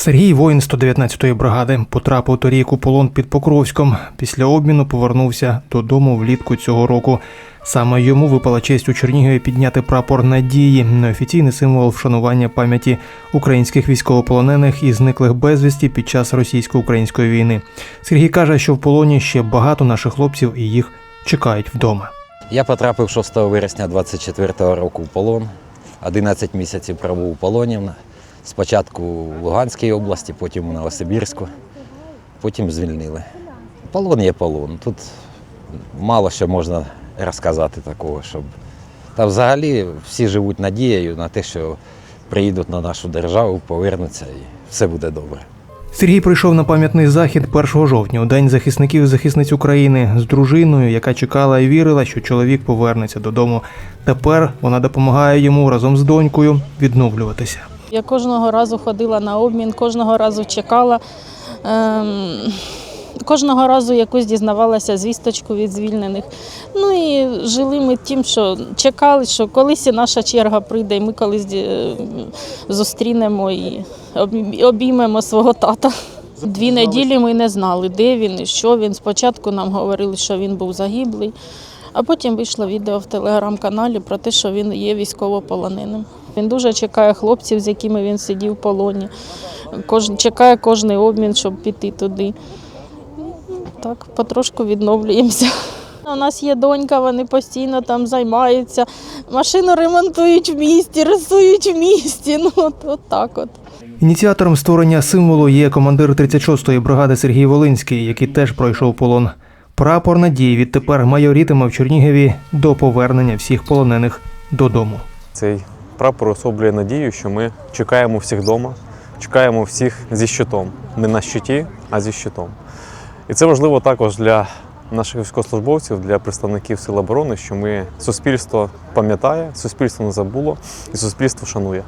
Сергій воїн 119-ї бригади потрапив торік у полон під Покровськом. Після обміну повернувся додому влітку цього року. Саме йому випала честь у Чернігові підняти прапор надії, неофіційний символ вшанування пам'яті українських військовополонених і зниклих безвісті під час російсько-української війни. Сергій каже, що в полоні ще багато наших хлопців і їх чекають вдома. Я потрапив 6 вересня 24-го року в полон. 11 місяців пробув у полоні. Спочатку в Луганській області, потім у Новосибірську, потім звільнили. Полон є полон. Тут мало що можна розказати такого, щоб. Та взагалі всі живуть надією на те, що приїдуть на нашу державу, повернуться і все буде добре. Сергій прийшов на пам'ятний захід 1 жовтня у День захисників і захисниць України з дружиною, яка чекала і вірила, що чоловік повернеться додому. Тепер вона допомагає йому разом з донькою відновлюватися. Я кожного разу ходила на обмін, кожного разу чекала. Ем, кожного разу якось дізнавалася звісточку від звільнених. Ну і жили ми тим, що чекали, що колись і наша черга прийде, і ми колись е, зустрінемо і обіймемо свого тата. Дві неділі ми не знали, де він і що він. Спочатку нам говорили, що він був загиблий, а потім вийшло відео в телеграм-каналі про те, що він є військовополоненим. Він дуже чекає хлопців, з якими він сидів в полоні. Кож, чекає кожний обмін, щоб піти туди. Так, потрошку відновлюємося. У нас є донька, вони постійно там займаються. Машину ремонтують в місті, рисують в місті. Ну, от, от так от. Ініціатором створення символу є командир 36-ї бригади Сергій Волинський, який теж пройшов полон. Прапор надії відтепер майорітиме в Чернігові до повернення всіх полонених додому. Цей прапор особлює надію, що ми чекаємо всіх вдома, чекаємо всіх зі щитом. Не на щиті, а зі щитом. І це важливо також для наших військовослужбовців, для представників Сил оборони, що ми суспільство пам'ятає, суспільство не забуло і суспільство шанує.